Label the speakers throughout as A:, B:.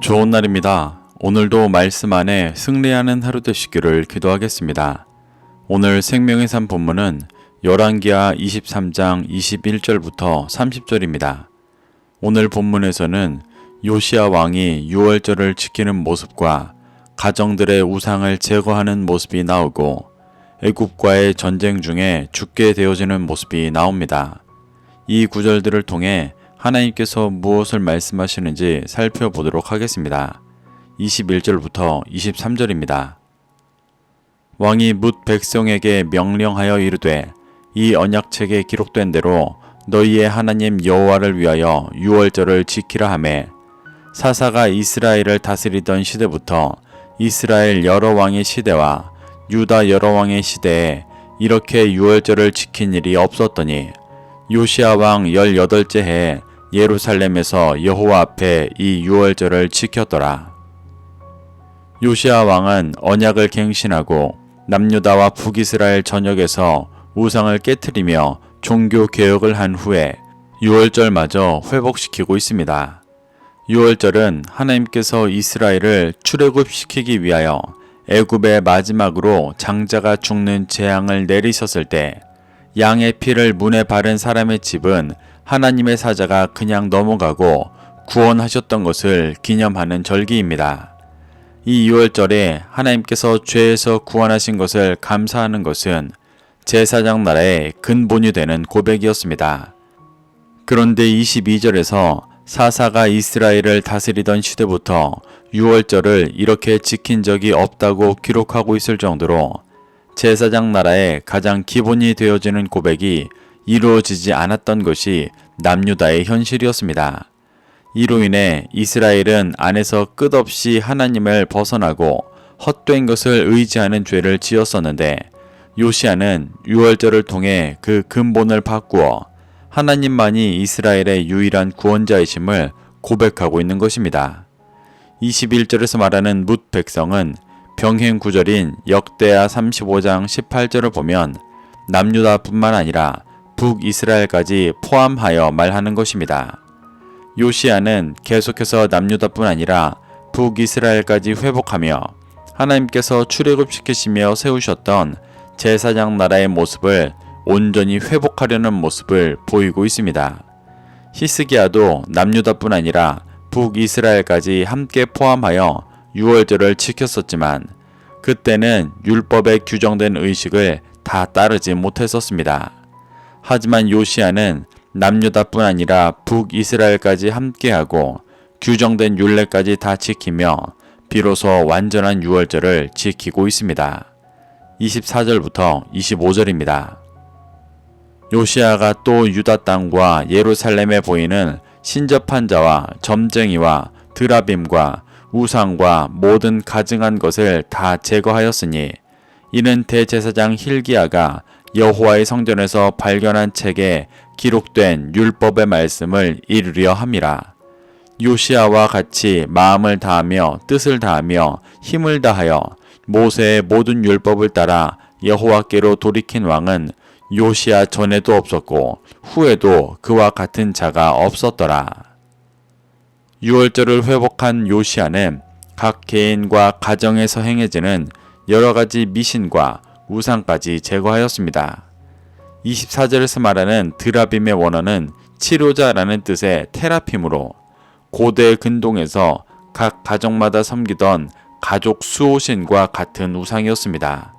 A: 좋은 날입니다. 오늘도 말씀 안에 승리하는 하루 되시기를 기도하겠습니다. 오늘 생명의 산 본문은 열왕기하 23장 21절부터 30절입니다. 오늘 본문에서는 요시아 왕이 유월절을 지키는 모습과 가정들의 우상을 제거하는 모습이 나오고 애굽과의 전쟁 중에 죽게 되어지는 모습이 나옵니다. 이 구절들을 통해 하나님께서 무엇을 말씀하시는지 살펴보도록 하겠습니다. 21절부터 23절입니다. 왕이 뭇 백성에게 명령하여 이르되 이 언약책에 기록된 대로 너희의 하나님 여호와를 위하여 유월절을 지키라 하매 사사가 이스라엘을 다스리던 시대부터 이스라엘 여러 왕의 시대와 유다 여러 왕의 시대에 이렇게 유월절을 지킨 일이 없었더니 요시아 왕 18째 해에 예루살렘에서 여호와 앞에 이 유월절을 지켰더라. 요시아 왕은 언약을 갱신하고 남유다와 북이스라엘 전역에서 우상을 깨뜨리며 종교 개혁을 한 후에 유월절마저 회복시키고 있습니다. 유월절은 하나님께서 이스라엘을 출애굽시키기 위하여 애굽의 마지막으로 장자가 죽는 재앙을 내리셨을 때 양의 피를 문에 바른 사람의 집은 하나님의 사자가 그냥 넘어가고 구원하셨던 것을 기념하는 절기입니다. 이 유월절에 하나님께서 죄에서 구원하신 것을 감사하는 것은 제사장 나라의 근본이 되는 고백이었습니다. 그런데 22절에서 사사가 이스라엘을 다스리던 시대부터 유월절을 이렇게 지킨 적이 없다고 기록하고 있을 정도로 제사장 나라의 가장 기본이 되어지는 고백이 이루어지지 않았던 것이 남유다의 현실이었습니다. 이로 인해 이스라엘은 안에서 끝없이 하나님을 벗어나고 헛된 것을 의지하는 죄를 지었었는데 요시아는 유월절을 통해 그 근본을 바꾸어 하나님만이 이스라엘의 유일한 구원자이심을 고백하고 있는 것입니다. 21절에서 말하는 뭇 백성은 병행 구절인 역대하 35장 18절을 보면 남유다뿐만 아니라 북이스라엘까지 포함하여 말하는 것입니다. 요시아는 계속해서 남유다뿐 아니라 북이스라엘까지 회복하며 하나님께서 출애굽시키시며 세우셨던 제사장 나라의 모습을 온전히 회복하려는 모습을 보이고 있습니다. 히스기야도 남유다뿐 아니라 북이스라엘까지 함께 포함하여 유월절을 지켰었지만 그때는 율법에 규정된 의식을 다 따르지 못했었습니다. 하지만 요시아는 남유다뿐 아니라 북이스라엘까지 함께하고 규정된 율례까지 다 지키며 비로소 완전한 유월절을 지키고 있습니다. 24절부터 25절입니다. 요시아가 또 유다 땅과 예루살렘에 보이는 신접한 자와 점쟁이와 드라빔과 우상과 모든 가증한 것을 다 제거하였으니 이는 대제사장 힐기야가 여호와의 성전에서 발견한 책에 기록된 율법의 말씀을 이루려 함이라. 요시아와 같이 마음을 다하며 뜻을 다하며 힘을 다하여 모세의 모든 율법을 따라 여호와께로 돌이킨 왕은 요시아 전에도 없었고 후에도 그와 같은 자가 없었더라. 유월절을 회복한 요시아는 각 개인과 가정에서 행해지는 여러 가지 미신과 우상까지 제거하였습니다. 24절에서 말하는 드라빔의 원어는 치료자라는 뜻의 테라핌으로 고대 근동에서 각 가정마다 섬기던 가족 수호신과 같은 우상이었습니다.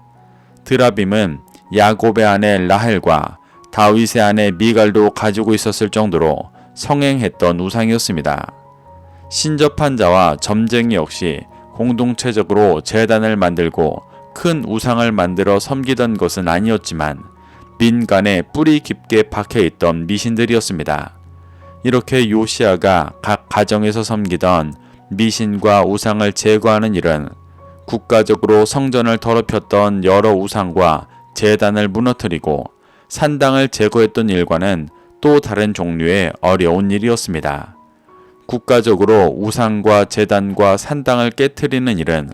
A: 드라빔은 야곱의 아내 라헬과 다윗의 아내 미갈도 가지고 있었을 정도로 성행했던 우상이었습니다. 신접한 자와 점쟁이 역시 공동체적으로 재단을 만들고 큰 우상을 만들어 섬기던 것은 아니었지만 민간에 뿌리 깊게 박혀 있던 미신들이었습니다. 이렇게 요시아가 각 가정에서 섬기던 미신과 우상을 제거하는 일은 국가적으로 성전을 더럽혔던 여러 우상과 재단을 무너뜨리고 산당을 제거했던 일과는 또 다른 종류의 어려운 일이었습니다. 국가적으로 우상과 재단과 산당을 깨뜨리는 일은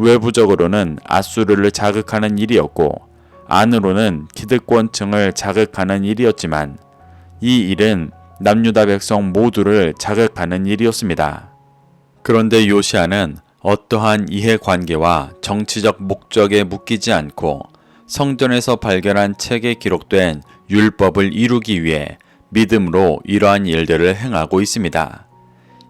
A: 외부적으로는 아수르를 자극하는 일이었고 안으로는 기득권층을 자극하는 일이었지만 이 일은 남유다 백성 모두를 자극하는 일이었습니다. 그런데 요시아는 어떠한 이해관계와 정치적 목적에 묶이지 않고 성전에서 발견한 책에 기록된 율법을 이루기 위해 믿음으로 이러한 일들을 행하고 있습니다.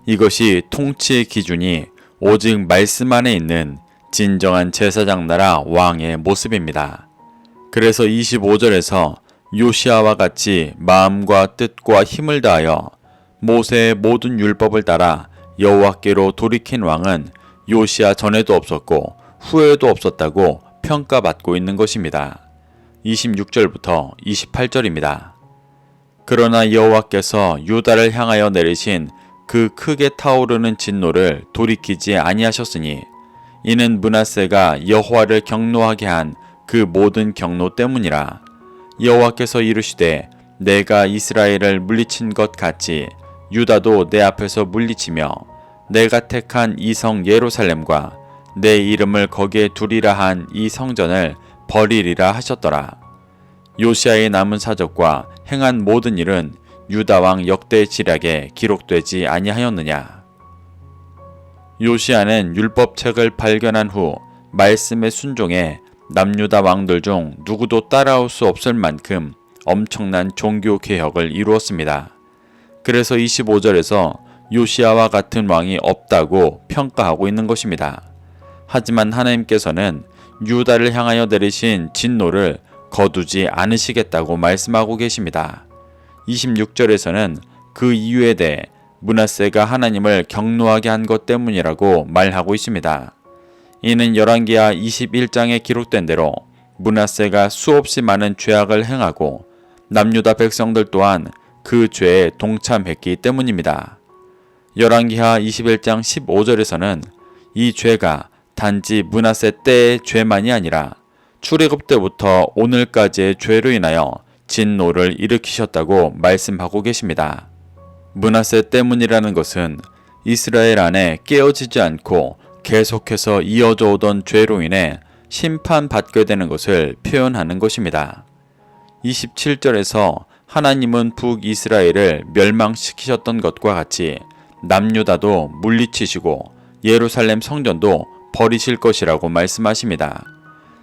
A: 이것이 통치의 기준이 오직 말씀 안에 있는 진정한 제사장 나라 왕의 모습입니다. 그래서 25절에서 요시아와 같이 마음과 뜻과 힘을 다하여 모세의 모든 율법을 따라 여호와께로 돌이킨 왕은 요시아 전에도 없었고 후에도 없었다고 평가받고 있는 것입니다. 26절부터 28절입니다. 그러나 여호와께서 유다를 향하여 내리신 그 크게 타오르는 진노를 돌이키지 아니하셨으니 이는 문하세가 여호와를 경노하게 한 그 모든 경노 때문이라 여호와께서 이르시되 내가 이스라엘을 물리친 것 같이 유다도 내 앞에서 물리치며 내가 택한 이 성 예루살렘과 내 이름을 거기에 두리라 한 이 성전을 버리리라 하셨더라. 요시아의 남은 사적과 행한 모든 일은 유다 왕 역대 지략에 기록되지 아니하였느냐. 요시아는 율법책을 발견한 후 말씀에 순종해 남유다 왕들 중 누구도 따라올 수 없을 만큼 엄청난 종교 개혁을 이루었습니다. 그래서 25절에서 요시아와 같은 왕이 없다고 평가하고 있는 것입니다. 하지만 하나님께서는 유다를 향하여 내리신 진노를 거두지 않으시겠다고 말씀하고 계십니다. 26절에서는 그 이유에 대해 문하세가 하나님을 경노하게 한 것 때문이라고 말하고 있습니다. 이는 열왕기하 21장에 기록된 대로 문하세가 수없이 많은 죄악을 행하고 남유다 백성들 또한 그 죄에 동참했기 때문입니다. 열왕기하 21장 15절에서는 이 죄가 단지 문하세 때의 죄만이 아니라 출애굽 때부터 오늘까지의 죄로 인하여 진노를 일으키셨다고 말씀하고 계십니다. 문하세 때문이라는 것은 이스라엘 안에 깨어지지 않고 계속해서 이어져 오던 죄로 인해 심판받게 되는 것을 표현하는 것입니다. 27절에서 하나님은 북이스라엘을 멸망시키셨던 것과 같이 남유다도 물리치시고 예루살렘 성전도 버리실 것이라고 말씀하십니다.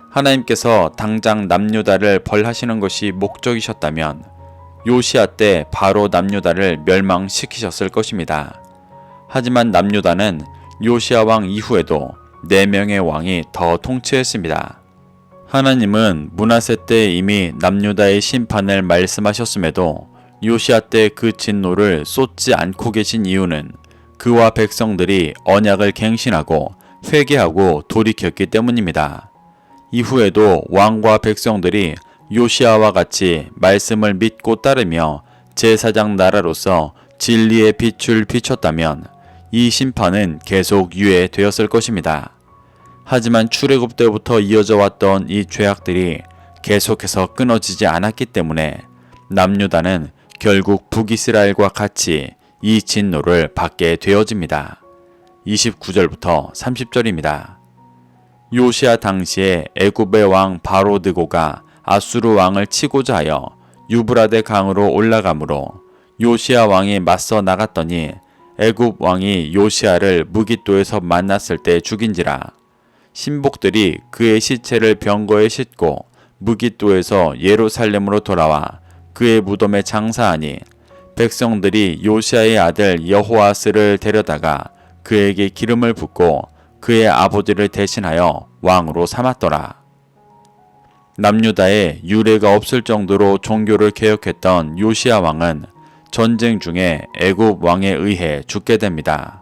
A: 하나님께서 당장 남유다를 벌하시는 것이 목적이셨다면 요시아 때 바로 남유다를 멸망시키셨을 것입니다. 하지만 남유다는 요시아 왕 이후에도 4명의 왕이 더 통치했습니다. 하나님은 문하세 때 이미 남유다의 심판을 말씀하셨음에도 요시아 때 그 진노를 쏟지 않고 계신 이유는 그와 백성들이 언약을 갱신하고 회개하고 돌이켰기 때문입니다. 이후에도 왕과 백성들이 요시아와 같이 말씀을 믿고 따르며 제사장 나라로서 진리의 빛을 비췄다면 이 심판은 계속 유예되었을 것입니다. 하지만 출애굽 때부터 이어져 왔던 이 죄악들이 계속해서 끊어지지 않았기 때문에 남유다는 결국 북이스라엘과 같이 이 진노를 받게 되어집니다. 29절부터 30절입니다. 요시아 당시에 애굽의 왕 바로드고가 아수르 왕을 치고자 하여 유브라데 강으로 올라가므로 요시아 왕이 맞서 나갔더니 애굽 왕이 요시아를 무기토에서 만났을 때 죽인지라 신복들이 그의 시체를 병거에 싣고 무기토에서 예루살렘으로 돌아와 그의 무덤에 장사하니 백성들이 요시아의 아들 여호아스를 데려다가 그에게 기름을 붓고 그의 아버지를 대신하여 왕으로 삼았더라. 남유다에 유례가 없을 정도로 종교를 개혁했던 요시아 왕은 전쟁 중에 애굽 왕에 의해 죽게 됩니다.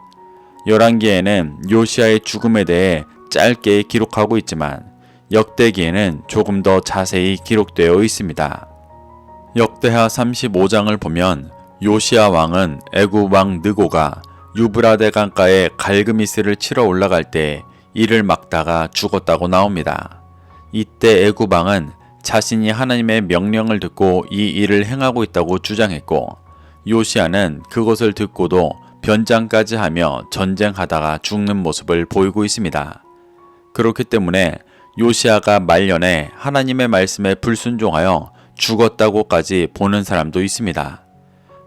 A: 열왕기에는 요시아의 죽음에 대해 짧게 기록하고 있지만 역대기에는 조금 더 자세히 기록되어 있습니다. 역대하 35장을 보면 요시아 왕은 애굽 왕 느고가 유브라데 강가에 갈그미스를 치러 올라갈 때 이를 막다가 죽었다고 나옵니다. 이때 왕은 자신이 하나님의 명령을 듣고 이 일을 행하고 있다고 주장했고 요시아는 그것을 듣고도 변장까지 하며 전쟁하다가 죽는 모습을 보이고 있습니다. 그렇기 때문에 요시아가 말년에 하나님의 말씀에 불순종하여 죽었다고까지 보는 사람도 있습니다.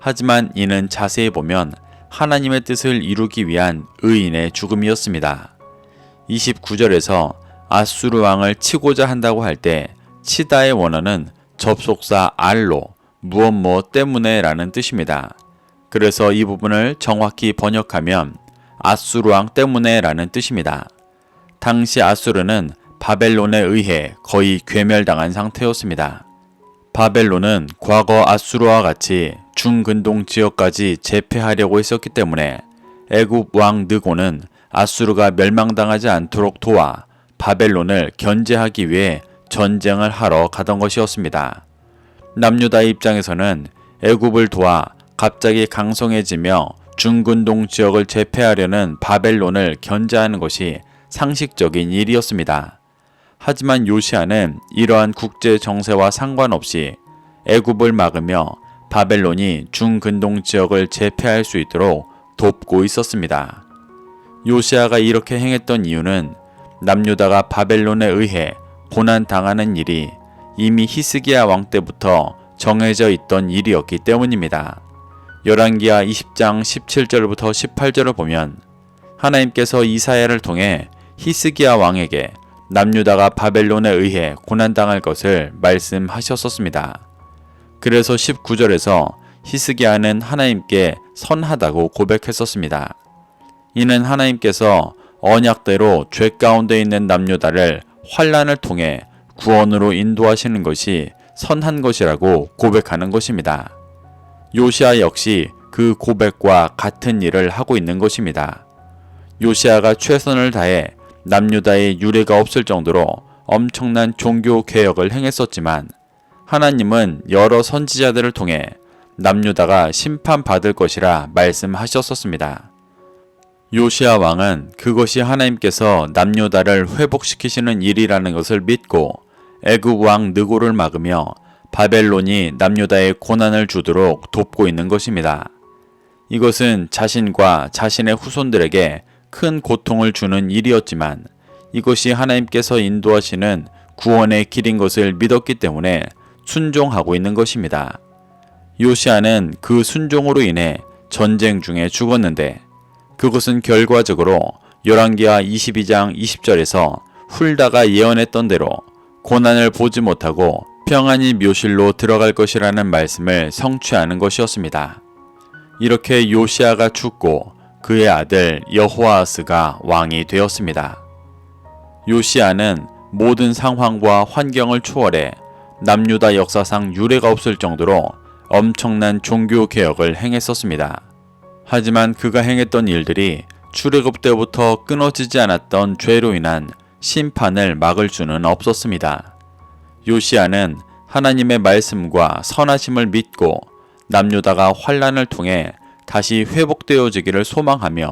A: 하지만 이는 자세히 보면 하나님의 뜻을 이루기 위한 의인의 죽음이었습니다. 29절에서 아수르 왕을 치고자 한다고 할 때 치다의 원어는 접속사 알로 무엇 뭐 때문에 라는 뜻입니다. 그래서 이 부분을 정확히 번역하면 아수르 왕 때문에 라는 뜻입니다. 당시 아수르는 바벨론에 의해 거의 괴멸당한 상태였습니다. 바벨론은 과거 아수르와 같이 중근동 지역까지 제패하려고 했었기 때문에 애굽 왕 느고는 아수르가 멸망당하지 않도록 도와 바벨론을 견제하기 위해 전쟁을 하러 가던 것이었습니다. 남유다의 입장에서는 애굽을 도와 갑자기 강성해지며 중근동 지역을 제패하려는 바벨론을 견제하는 것이 상식적인 일이었습니다. 하지만 요시아는 이러한 국제 정세와 상관없이 애굽을 막으며 바벨론이 중근동 지역을 제패할 수 있도록 돕고 있었습니다. 요시아가 이렇게 행했던 이유는 남유다가 바벨론에 의해 고난 당하는 일이 이미 히스기야 왕 때부터 정해져 있던 일이었기 때문입니다. 열왕기하 20장 17절부터 18절을 보면 하나님께서 이사야를 통해 히스기야 왕에게 남유다가 바벨론에 의해 고난당할 것을 말씀하셨었습니다. 그래서 19절에서 히스기야는 하나님께 선하다고 고백했었습니다. 이는 하나님께서 언약대로 죄 가운데 있는 남유다를 환란을 통해 구원으로 인도하시는 것이 선한 것이라고 고백하는 것입니다. 요시아 역시 그 고백과 같은 일을 하고 있는 것입니다. 요시아가 최선을 다해 남유다의 유례가 없을 정도로 엄청난 종교 개혁을 행했었지만 하나님은 여러 선지자들을 통해 남유다가 심판받을 것이라 말씀하셨었습니다. 요시아 왕은 그것이 하나님께서 남유다를 회복시키시는 일이라는 것을 믿고 애굽 왕 느고를 막으며 바벨론이 남유다에 고난을 주도록 돕고 있는 것입니다. 이것은 자신과 자신의 후손들에게 큰 고통을 주는 일이었지만 이것이 하나님께서 인도하시는 구원의 길인 것을 믿었기 때문에 순종하고 있는 것입니다. 요시아는 그 순종으로 인해 전쟁 중에 죽었는데 그것은 결과적으로 열왕기하 22장 20절에서 훌다가 예언했던 대로 고난을 보지 못하고 평안히 묘실로 들어갈 것이라는 말씀을 성취하는 것이었습니다. 이렇게 요시아가 죽고 그의 아들 여호아스가 왕이 되었습니다. 요시아는 모든 상황과 환경을 초월해 남유다 역사상 유례가 없을 정도로 엄청난 종교 개혁을 행했었습니다. 하지만 그가 행했던 일들이 출애굽 때부터 끊어지지 않았던 죄로 인한 심판을 막을 수는 없었습니다. 요시아는 하나님의 말씀과 선하심을 믿고 남유다가 환란을 통해 다시 회복되어지기를 소망하며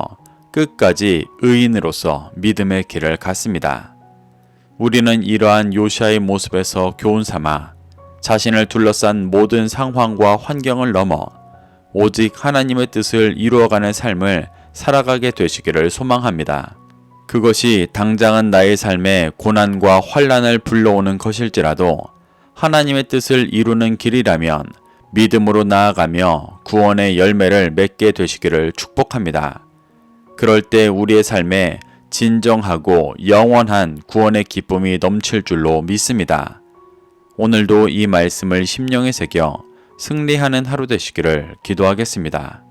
A: 끝까지 의인으로서 믿음의 길을 갔습니다. 우리는 이러한 요시아의 모습에서 교훈 삼아 자신을 둘러싼 모든 상황과 환경을 넘어 오직 하나님의 뜻을 이루어가는 삶을 살아가게 되시기를 소망합니다. 그것이 당장은 나의 삶에 고난과 환란을 불러오는 것일지라도 하나님의 뜻을 이루는 길이라면 믿음으로 나아가며 구원의 열매를 맺게 되시기를 축복합니다. 그럴 때 우리의 삶에 진정하고 영원한 구원의 기쁨이 넘칠 줄로 믿습니다. 오늘도 이 말씀을 심령에 새겨 승리하는 하루 되시기를 기도하겠습니다.